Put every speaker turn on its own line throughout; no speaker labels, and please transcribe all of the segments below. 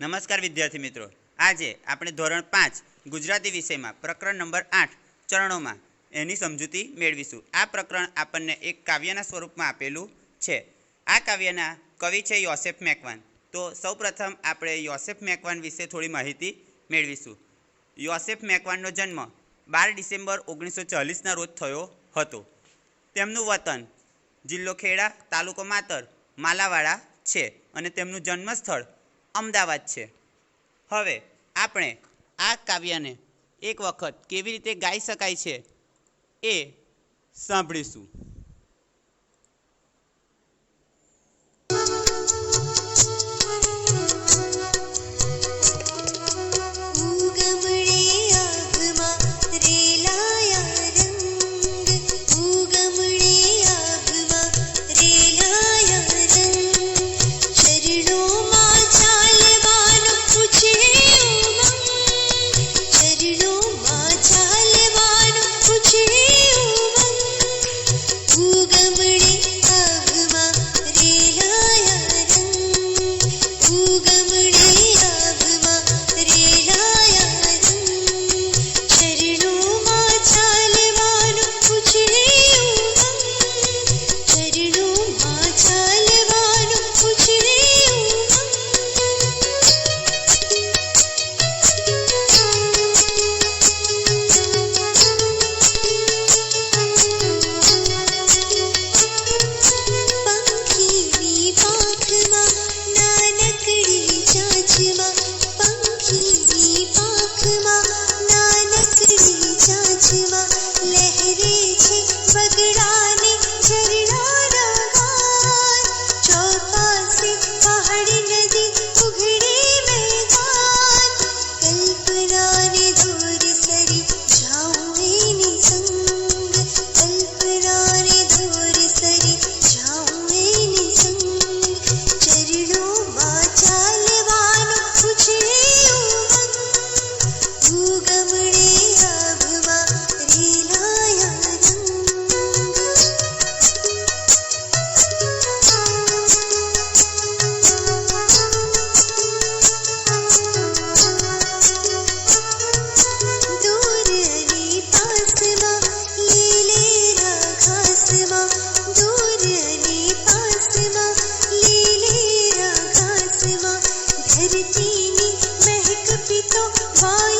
નમસ્કાર વિદ્યાર્થી મિત્રો. આજે આપણે ધોરણ પાંચ ગુજરાતી વિષયમાં પ્રકરણ નંબર આઠ ચરણોમાં એની સમજૂતી મેળવીશું. આ પ્રકરણ આપણને એક કાવ્યના સ્વરૂપમાં આપેલું છે. આ કાવ્યના કવિ છે યોસેફ મેકવાન. તો સૌપ્રથમ આપણે યોસેફ મેકવાન વિશે થોડી માહિતી મેળવીશું. યોસેફ મેકવાનનો જન્મ બાર ડિસેમ્બર ઓગણીસો ચાલીસના રોજ થયો હતો. તેમનું વતન જિલ્લો ખેડા તાલુકો માતર, માલાવાડા છે અને તેમનું જન્મસ્થળ અમદાવાદ છે. હવે આપણે આ કાવ્યને એક વખત કેવી રીતે ગાઈ શકાય છે એ સાંભળીશું.
પીતો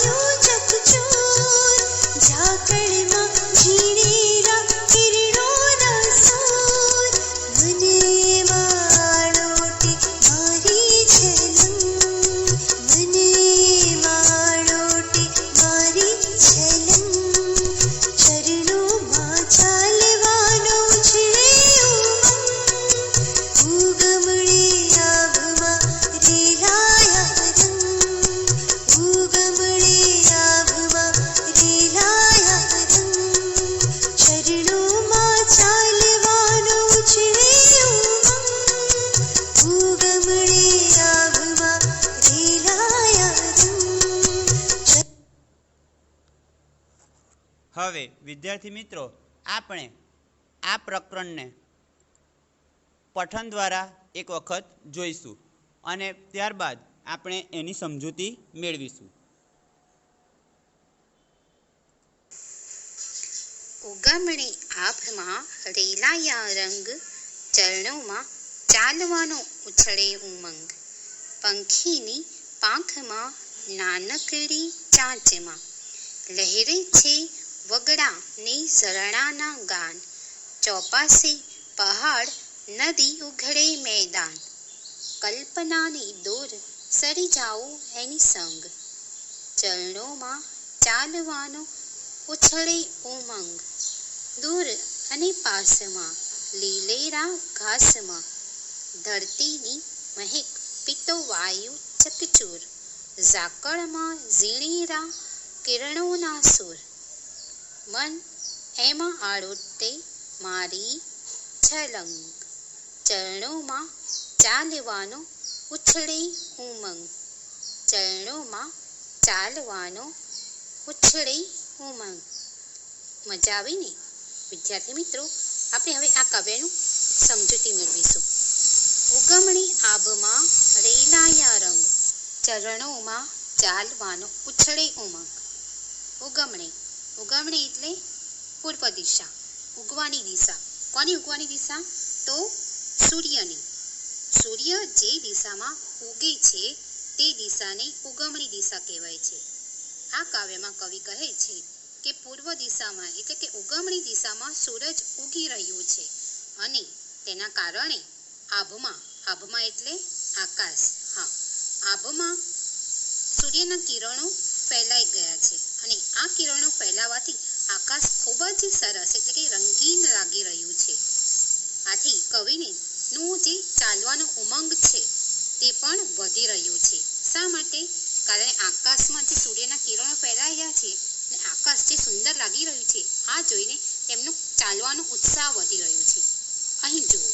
વિદ્યાર્થી મિત્રો, આપણે આ પ્રકરણને પઠન દ્વારા એક વખત જોઈશું અને ત્યારબાદ આપણે એની સમજૂતી મેળવીશું.
ઉગમણી આભમાં રેલાયા રંગ, ચરણોમાં ચાલવાનો ઉછળે ઉમંગ. પંખીની પાંખમાં નાનકડી ચાંચમાં લહેરે છે વગડા ને ઝરણાના ગાન. ચોપાસી પહાડ નદી ઉઘડે મેદાન. કલ્પનાની દોર સરી જાઓ એની સંગ. ચરણોમાં ચાલવાનો ઉછળે ઉમંગ. દૂર અને પાસમાં, લીલેરા ઘાસમાં. ધરતીની મહેક પીતો વાયુ ચકચૂર. ઝાકળમાં ઝીણીરા કિરણોના સુર. મન એમાં આડોટે મારી છલંગ. ચરણોમાં ચાલવાનો ઉછળે ઉમંગ. ચરણોમાં ચાલવાનો ઉછળે ઉમંગ. મજા આવી ને? વિદ્યાર્થી મિત્રો, આપણે હવે આ કાવ્યનું સમજૂતી મેળવીશું. ઉગમણી આભમાં રેલાયા રંગ. ચરણોમાં ચાલવાનો ઉછળે ઉમંગ. ઉગમણી ઉગમણી એટલે પૂર્વ દિશા, ઉગવાની દિશા. કોની ઉગવાની દિશા? તો સૂર્યની. સૂર્ય જે દિશામાં ઉગે છે, તે દિશાને ઉગમણી દિશા કહેવાય છે. આ કાવ્યમાં કવિ કહે છે કે પૂર્વ દિશામાં, એટલે કે ઉગમણી દિશામાં સૂરજ ઉગી રહ્યું છે અને તેના કારણે આભમાં આભમાં એટલે આકાશ. હા, આભમાં સૂર્યના કિરણો ફેલાઈ ગયા છે. અને આ કિરણો ફેલાવાથી આકાશ ખૂબ જ સરસ એટલે કે રંગીન લાગી રહ્યું છે. આથી કવિને નું જે ચાલવાનો ઉમંગ છે તે પણ વધી રહ્યું છે. શા માટે? કારણ આકાશમાં જે સૂર્યના કિરણો ફેલાઈ રહ્યા છે અને આકાશ જે સુંદર લાગી રહ્યું છે, આ જોઈને તેમનું ચાલવાનો ઉત્સાહ વધી રહ્યો છે. અહીં જુઓ.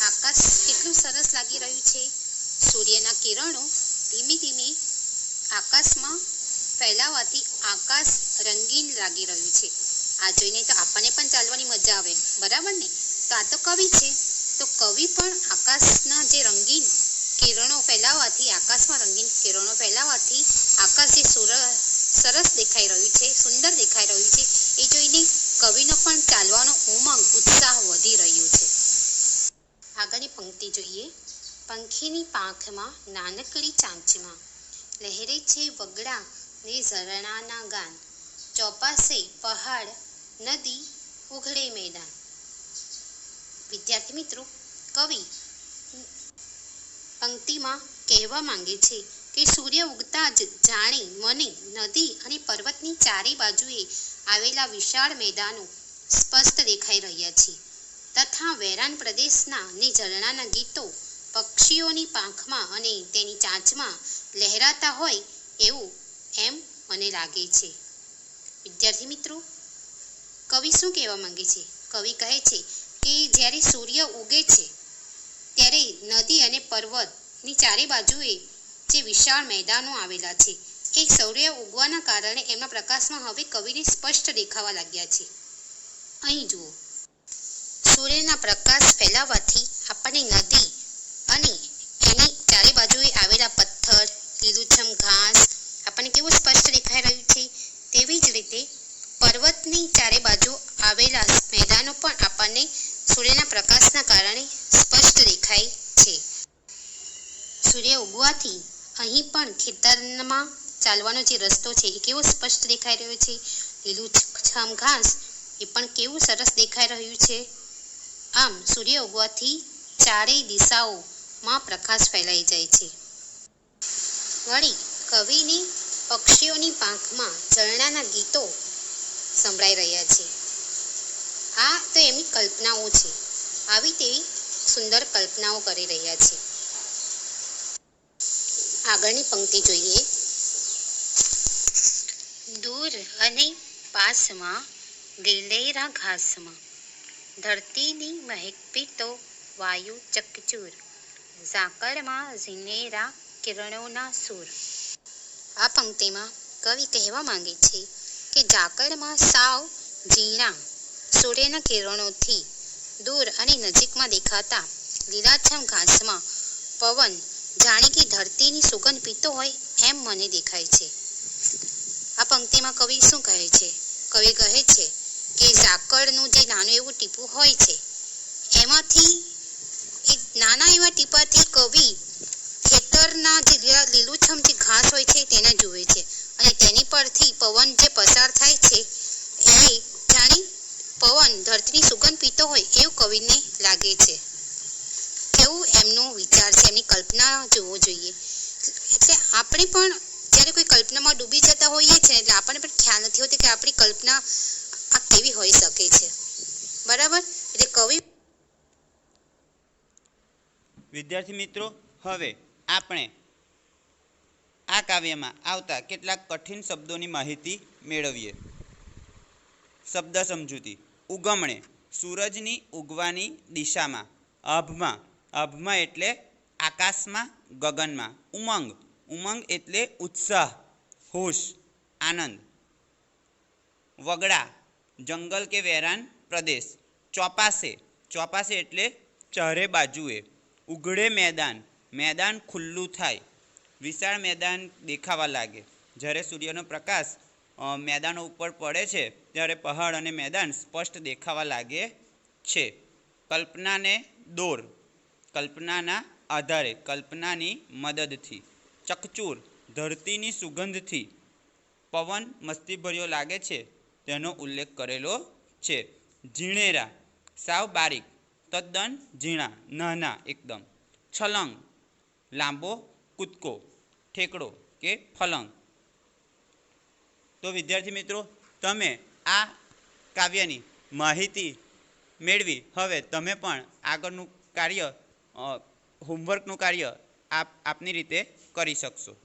આકાશ કેટલું સરસ લાગી રહ્યું છે. સૂર્યના કિરણો ધીમે ધીમે આકાશમાં ફેલાવાથી આકાશ રંગીન લાગી રહ્યું છે. આ જોઈને તો આપણને પણ ચાલવાની મજા આવે. બરાબર ને? તો આ તો કવિ છે. તો કવિ પણ આકાશના જે રંગીન કિરણો ફેલાવાથી, આકાશમાં રંગીન કિરણો ફેલાવાથી આકાશ જે સુર, સરસ દેખાઈ રહ્યું છે, સુંદર દેખાઈ રહ્યું છે, એ જોઈને કવિનો પણ ચાલવાનો ઉમંગ, ઉત્સાહ વધી રહ્યો છે. આગળની પંક્તિ જોઈએ. પંખીની પાંખમાં, નાનકડી ચાંચમાં, લહેરે છે વગડા ને ઝરણાના ગાન. ચોપાસે પહાડ, નદી, ઉઘડે મેદાન. વિદ્યાર્થી મિત્રો, કવિ પંક્તિમાં કહેવા માંગે છે કે સૂર્ય ઉગતા જ જાણે મને નદી અને પર્વતની ચારે બાજુએ આવેલા વિશાળ મેદાનો સ્પષ્ટ દેખાઈ રહ્યા છે. તથા વેરાન પ્રદેશના ને ઝરણાના ગીતો પક્ષીઓની પાંખમાં અને તેની ચાંચમાં લહેરાતા હોય એવું એમ મને લાગે છે. વિદ્યાર્થી મિત્રો, કવિ શું કહેવા માંગે છે? કવિ કહે છે કે જ્યારે સૂર્ય ઉગે છે, ત્યારે નદી અને પર્વતની ચારે બાજુએ જે વિશાળ મેદાનો આવેલા છે, એ સૂર્ય ઉગવાના કારણે એમના પ્રકાશમાં હવે કવિને સ્પષ્ટ દેખાવા લાગ્યા છે. અહીં જુઓ. સૂર્યના પ્રકાશ ફેલાવાથી આપણને નદી અને એની ચારે બાજુએ આવેલા પથ્થર લીલુંછમ ઘાસ આપણને કેવું સ્પષ્ટ દેખાઈ રહ્યું છે તેવી જ રીતે પર્વતની ચારે બાજુ આવેલા મેદાનો પણ આપણને સૂર્યના પ્રકાશના કારણે સ્પષ્ટ દેખાય છે. સૂર્ય ઉગવાથી અહીં પણ ખેતરમાં ચાલવાનો જે રસ્તો છે, એ કેવો સ્પષ્ટ દેખાઈ રહ્યો છે? લીલુંછમ ઘાસ એ પણ કેવું સરસ દેખાઈ રહ્યું છે? આમ, સૂર્ય ઉગવાથી ચારેય દિશાઓમાં પ્રકાશ ફેલાઈ જાય છે. વળી, કવિની પક્ષીઓની પાંખમાં ઝરણાના ગીતો સંભળાઈ રહ્યા છે. આ તો એમની કલ્પનાઓ છે. આવી તેવી સુંદર કલ્પનાઓ કરી રહ્યા છે. આગળની પંક્તિ જોઈએ. દૂર અને પાસમાં ગેલેરા ઘાસમાં ધરતીની મહેકપી તો વાયુ ચકચૂર ઝાકળમાં ઝીનેરા કિરણોના સૂર. આ પંક્તિમાં કવિ કહેવા માંગે છે કે ઝાકળમાં સાવ ઝીણા સૂર્યના કિરણોથી દૂર અને નજીકમાં દેખાતા લીલાછમ ઘાસમાં પવન જાણે કે ધરતીની સુગંધ પીતો હોય એમ મને દેખાય છે. આ પંક્તિમાં કવિ શું કહે છે? કવિ કહે છે કે ઝાકળનું જે નાનું એવું ટીપું હોય છે, એમાંથી એ નાના એવા ટીપાથી કવિ ખેતરના જે લીલુંછમ જે ઘાસ હોય છે તેને જુએ છે અને તેની પરથી પવન જે પસાર થાય છે, એ જાણે પવન ધરતીની સુગંધ પીતો હોય એવું કવિને લાગે છે. કેવું એમનો વિચાર છે એમની કલ્પના જોવો જોઈએ. એટલે આપણે પણ જ્યારે કોઈ કલ્પનામાં ડૂબી જતા હોઈએ છીએ એટલે આપણને પણ ખ્યાલ નથી હોતો કે આપણી કલ્પના આ કેવી હોઈ શકે છે. બરાબર? એટલે કવિ
વિદ્યાર્થી મિત્રો, હવે આપણે આ કાવ્યમાં આવતા કેટલાક કઠિન શબ્દોની માહિતી મેળવીએ. શબ્દ સમજૂતી. ઉગમણે સૂરજની ઉગવાની દિશામાં. અભમાં. અભમાં એટલે આકાશમાં, ગગનમાં. ઉમંગ. ઉમંગ એટલે ઉત્સાહ, હોશ, આનંદ. વગડા. જંગલ કે વેરાન પ્રદેશ. ચોપાસે ચોપાસે એટલે ચારે બાજુએ. ઉઘડે મેદાન. મેદાન ખુલ્લું થાય. વિશાળ મેદાન દેખાવા લાગે. જ્યારે સૂર્યનો પ્રકાશ મેદાનો ઉપર પડે છે, ત્યારે પહાડ અને મેદાન સ્પષ્ટ દેખાવા લાગે છે. કલ્પનાને દોર, કલ્પનાના આધારે, કલ્પનાની મદદથી. ચકચૂર, ધરતીની સુગંધથી પવન મસ્તીભર્યો લાગે છે, તેનો ઉલ્લેખ કરેલો છે. ઝીણેરા, સાવ બારીક, તદ્દન ઝીણા, નાના એકદમ. છલંગ, લાંબો કૂદકો, ઠેકડો કે ફલંગ. તો વિદ્યાર્થી મિત્રો તમે આ કાવ્યની માહિતી મેળવી. હવે તમે પણ આગળનું કાર્ય અ, હોમવર્કનું કાર્ય આપ આપની રીતે કરી શકશો.